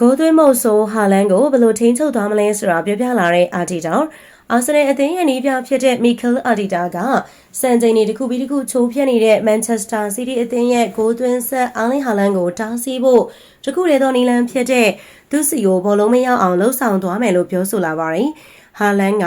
ဂိုးသွင်းမို့ဆိုဟာလန်ကိုဘယ်လိုထိန်းချုပ်သွားမလဲဆိုတာပြောပြလာတဲ့အာတီတောင်အာဆင်နယ်အသင်းရဲ့နီးပြဖြစ်တဲ့မီကယ်အာတီတာကစံချိန်တွေတစ်ခုပြီးတစ်ခုချိုးဖျက်နေတဲ့မန်ချက်စတာစီးတီးအသင်းရဲ့ဂိုးသွင်းဆက်အာလင်ဟာလန်ကိုတားဆီးဖို့တခုတည်းသောနီလန်ဖြစ်တဲ့သူစီကိုဘောလုံးမရောက်အောင်လှုပ်ဆောင်သွားမယ်လို့ပြောဆိုလာပါတယ် ဟာလန်က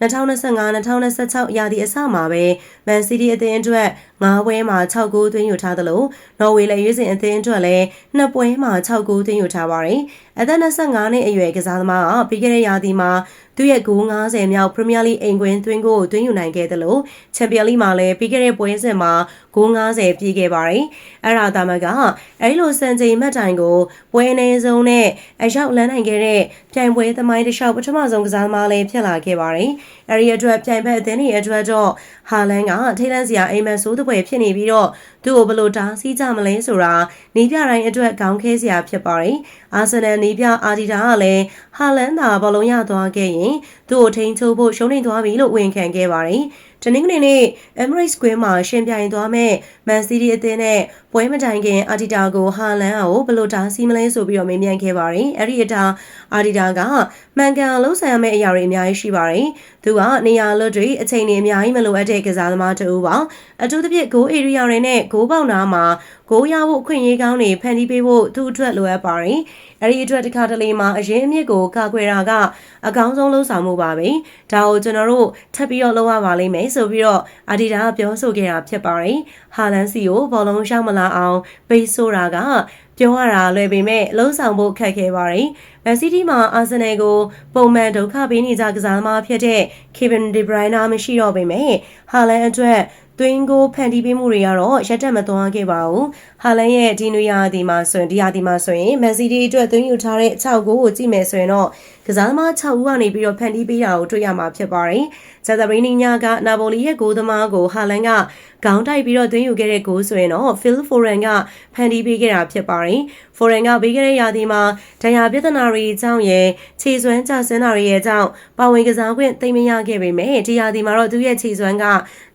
2025-2026ရာသီအစမှာပဲမန်စီးတီးအသင်းအတွက်9ပွဲမှာ6ဂိုးသွင်းယူထားသလိုနော်ဝေလည်းရွေးစင်အသင်းအတွက်လည်း2ပွဲမှာ6ဂိုးသွင်းယူထားပါတယ်။အသက်25နှစ်အရွယ်ကစားသမားကပြီးခဲ့တဲ့ရာသီမှာ သူ့ရဲ့ဂိုး90မြောက်ပရီးမီးယားလိအိမ်ကွင်းသွင်းကိုသွင်းယူနိုင်ခဲ့သလိုချန်ပီယံလိမှာလည်းပြီးခဲ့တဲ့ပွဲစဉ်မှာဂိုး90ပြည့်ခဲ့ပါတယ်။အဲ့ဒါသာမကအဲ့လိုစံချိန်မှတ်တိုင်ကိုပွဲအနေဆုံးနဲ့အရောက်လန်းနိုင်ခဲ့တဲ့ပြိုင်ပွဲသမိုင်းတစ်လျှောက်ပထမဆုံးကစားသမားလည်းဖြစ်လာခဲ့ပါတယ်။အဲ့ဒီအတွက်ပြိုင်ဘက်အသင်းတွေအတွက်တော့ဟာလန်ကထိတ်လန့်စရာအိမ်မက်ဆိုးတဲ့ပွဲဖြစ်နေပြီးတော့သူ့ကိုဘယ်လိုတားဆီးကြမလဲဆိုတာနီးပြတိုင်းအတွက်ခေါင်းခဲစရာဖြစ်ပါတယ်။အာဆင်နယ်နီးပြအာဒီတာကလည်းဟာလန်သာဘောလုံးရသွားခဲ့ရင်သူ့ကိုထိန်းချုပ်ဖို့ရှုံးနေသွားပြီလို့ဝန်ခံခဲ့ပါတယ်။တနင်္ဂနွေနေ့ Emirates Square မှာရှင်ပြိုင်သွားမဲ့ Man City အသင်းနဲ့ပွဲမတိုင်ခင်အာဒီတာကိုဟာလန်ကိုဘယ်လိုတားဆီးမလဲဆိုပြီးတော့မေးမြန်းခဲ့ပါတယ်။အဲ့ဒီအတာအာဒီတာကမှန်ကန်လှုပ်ဆောင်ရမယ့်အရာတွေအများကြီးရှိပါတယ်။သူကနေရာလွတ်တွေအချိန်တွေအများကြီးမလိုအပ်တဲ့ကစားသမားတူပါ။အထူးသဖြင့် goal area တွေနဲ့ goal ပေါက်နာမှာဂိုးရဖို့အခွင့်အရေးကောင်းတွေဖန်တီးပေးဖို့သူ့အတွက်လိုအပ်ပါတယ်။အဲဒီအတွက်တစ်ခါတလေမှာအရင်အမြစ်ကိုကာကွယ်တာကအကောင်းဆုံးလှုပ်ဆောင်မှုပါပဲ။ဒါကိုကျွန်တော်တို့ထပ်ပြီးတော့လုပ်ရပါလိမ့်မယ်ဆိုပြီးတော့အာဒီတာကပြောဆိုခဲ့တာဖြစ်ပါတယ်။ဟာလန်စီကိုဘောလုံးရှောက်မလာအောင်ပိတ်ဆို့တာကပြောရတာလွယ်ပေမဲ့လှုံ့ဆော်ဖို့ခက်ခဲပါတယ်။မန်စီးတီးမှာအာဆင်နယ်ကိုပုံမှန်ဒုက္ခပေးနေကြကစားသမားဖြစ်တဲ့ Kevin De Bruyne မရှိတော့ပေမဲ့ဟာလန်အတွက် သွင်းကိုဖန်တီးပေးမှုတွေကတော့ရက်တက်မသွားခဲ့ပါဘူး။ဟာလန်ရဲ့ဒီနွေရာသီမှာဆိုရင်ဒီရာသီမှာဆိုရင်မန်စီးတီးအတွက်သွင်းယူထားတဲ့6ဂိုးကိုကြည့်မယ်ဆိုရင်တော့ကစားသမား6ဦးကနေပြီးတော့ဖန်တီးပေးတာကိုတွေ့ရမှာဖြစ်ပါတယ်။ဇာတာဘရီနီညာကနာပိုလီရဲ့ဂိုးသမားကိုဟာလန်ကခေါင်းတိုက်ပြီးတော့သွင်းယူခဲ့တဲ့ဂိုးဆိုရင်တော့ Phil Foden ကဖန်တီးပေးခဲ့တာဖြစ်ပါတယ်။ Foden ကဘေးခဲ့တဲ့ရာသီမှာဒဏ်ရာပြဿနာတွေအကြောင်းရဲ့ခြေစွမ်းကျဆင်းတာတွေရဲ့အကြောင်းပါဝင်ကစားခွင့်သိမ်းမရခဲ့ပေမဲ့ဒီရာသီမှာတော့သူ့ရဲ့ခြေစွမ်းက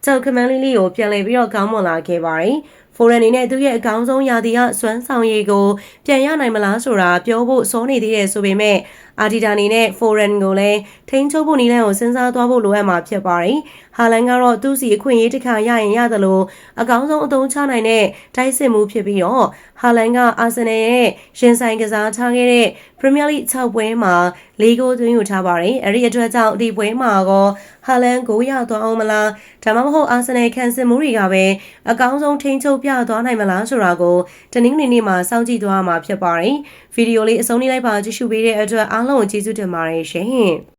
ကြောက်ခမန်းလေးလေးကိုပြန်လည်ပြီးတော့ကောင်းမွန်လာခဲ့ပါတယ်။ဖိုရန်အနေနဲ့သူ့ရဲ့အကောင်းဆုံးရာသီကစွမ်းဆောင်ရည်ကိုပြန်ရနိုင်မလားဆိုတာပြောဖို့စောနေသေးတယ်ဆိုပေမဲ့အာဒီတာအနေနဲ့ဖိုရန်ကိုလည်းထိန်းချုပ်ဖို့နည်းလမ်းကိုစဉ်းစားသွားဖို့လိုအပ်မှာဖြစ်ပါတယ်။ဟာလန်ကတော့သူ့စီအခွင့်အရေးတစ်ခါရရင်ရသလိုအကောင်းဆုံးအသုံးချနိုင်တဲ့တိုက်စစ်မှုဖြစ်ပြီးတော့ဟာလန်ကအာဆင်နယ်ရဲ့ရင်ဆိုင်ကစားထားခဲ့တဲ့ပရီးမီးယားလိ6ပွဲမှာ၄ဂိုးသွင်းယူထားပါတယ်။အဲဒီအတွက်ကြောင့်ဒီပွဲမှာကောဟာလန်ဂိုးရသွားအောင်မလားဒါမှမဟုတ်အာဆင်နယ်ခံစစ်မှုတွေကပဲအကောင်းဆုံးထိန်းချုပ်ပြသွားနိုင်မလားဆိုတာကိုတနင်္ဂနွေနေ့မှာစောင့်ကြည့်သွားမှာဖြစ်ပါတယ်။ဗီဒီယိုလေးအဆုံးလေးလိုက်ပါကြည့်ရှုပေးတဲ့အတွက်အားလုံးကိုကျေးဇူးတင်ပါတယ်ရှင်။